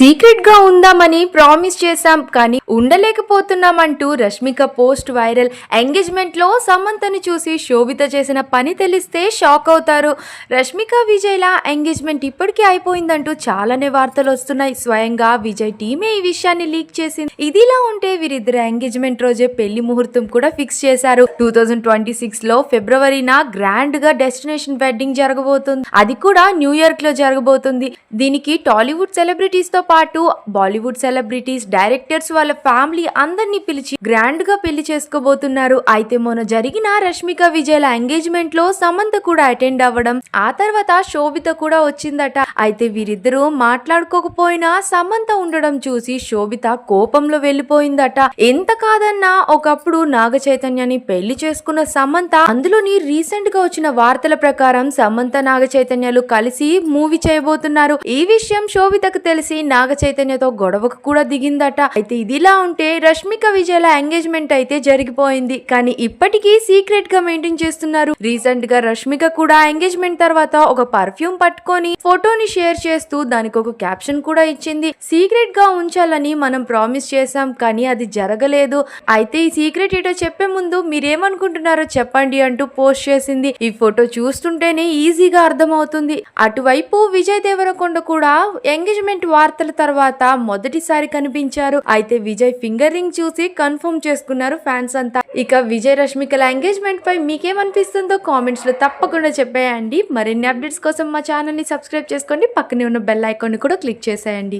సీక్రెట్గా ఉందామని ప్రామిస్ చేశాం కానీ ఉండలేకపోతున్నామంటూ రష్మిక పోస్ట్ వైరల్ ఎంగేజ్మెంట్లో సమంతను చూసి శోభిత చేసిన పని తెలిస్తే షాక్ అవుతారు. రష్మిక విజయ్ల ఎంగేజ్మెంట్ ఇప్పటికే అయిపోయిందంటూ చాలానే వార్తలు వస్తున్నాయి. స్వయంగా విజయ్ టీమే ఈ విషయాన్ని లీక్ చేసింది. ఇదిలా ఉంటే వీరిద్దరు ఎంగేజ్మెంట్ రోజే పెళ్ళి ముహూర్తం కూడా ఫిక్స్ చేశారు. టూ థౌజండ్ ట్వంటీ సిక్స్లో ఫిబ్రవరిన గ్రాండ్గా డెస్టినేషన్ వెడ్డింగ్ జరగబోతుంది. అది కూడా న్యూయార్క్లో జరగబోతుంది. దీనికి టాలీవుడ్ సెలబ్రిటీస్తో పాటు బాలీవుడ్ సెలబ్రిటీస్ డైరెక్టర్స్ వాళ్ళ ఫ్యామిలీ అందరినీ పిలిచి గ్రాండ్గా పెళ్ళి చేసుకోబోతున్నారు. అయితే మొన్న జరిగిన రష్మిక విజయ్ల ఎంగేజ్మెంట్లో సమంత కూడా అటెండ్ అవ్వడం ఆ తర్వాత శోభిత కూడా వచ్చిందట. అయితే వీరిద్దరూ మాట్లాడుకోకపోయినా సమంత ఉండడం చూసి శోభిత కోపంలో వెళ్ళిపోయిందట. ఎంత కాదన్నా ఒకప్పుడు నాగ చైతన్యాన్ని పెళ్ళి చేసుకున్న సమంత అందులోని రీసెంట్గా వచ్చిన వార్తల ప్రకారం సమంత నాగ చైతన్యాలు కలిసి మూవీ చేయబోతున్నారు. ఈ విషయం శోభితకు తెలిసి నా నాగ చైతన్యతో గొడవకు కూడా దిగిందట. అయితే ఇదిలా ఉంటే రష్మిక విజయల ఎంగేజ్మెంట్ అయితే జరిగిపోయింది. కానీ ఇప్పటికీ సీక్రెట్గా మెయింటైన్ చేస్తున్నారు. రీసెంట్గా రష్మిక కూడా ఎంగేజ్మెంట్ తర్వాత ఒక పర్ఫ్యూమ్ పట్టుకొని ఫోటోని షేర్ చేస్తూ దానికి ఒక క్యాప్షన్ కూడా ఇచ్చింది. సీక్రెట్గా ఉంచాలని మనం ప్రామిస్ చేశాం కానీ అది జరగలేదు. అయితే ఈ సీక్రెట్ ఏటో చెప్పే ముందు మీరేమనుకుంటున్నారో చెప్పండి అంటూ పోస్ట్ చేసింది. ఈ ఫోటో చూస్తుంటేనే ఈజీగా అర్థమవుతుంది. అటువైపు విజయ్ దేవరకొండ కూడా ఎంగేజ్మెంట్ వార్తల తర్వాత మొదటిసారి కనిపించారు. అయితే విజయ్ ఫింగర్ రింగ్ చూసి కన్ఫర్మ్ చేసుకున్నారు ఫ్యాన్స్ అంతా. ఇక విజయ్ రష్మికల ఎంగేజ్మెంట్ పై మీకేమనిపిస్తుందో కామెంట్స్లో తప్పకుండా చెప్పేయండి. మరిన్ని అప్డేట్స్ కోసం మా ఛానల్ని సబ్స్క్రైబ్ చేసుకోండి. పక్కనే ఉన్న బెల్ ఐకాన్ని కూడా క్లిక్ చేసేయండి.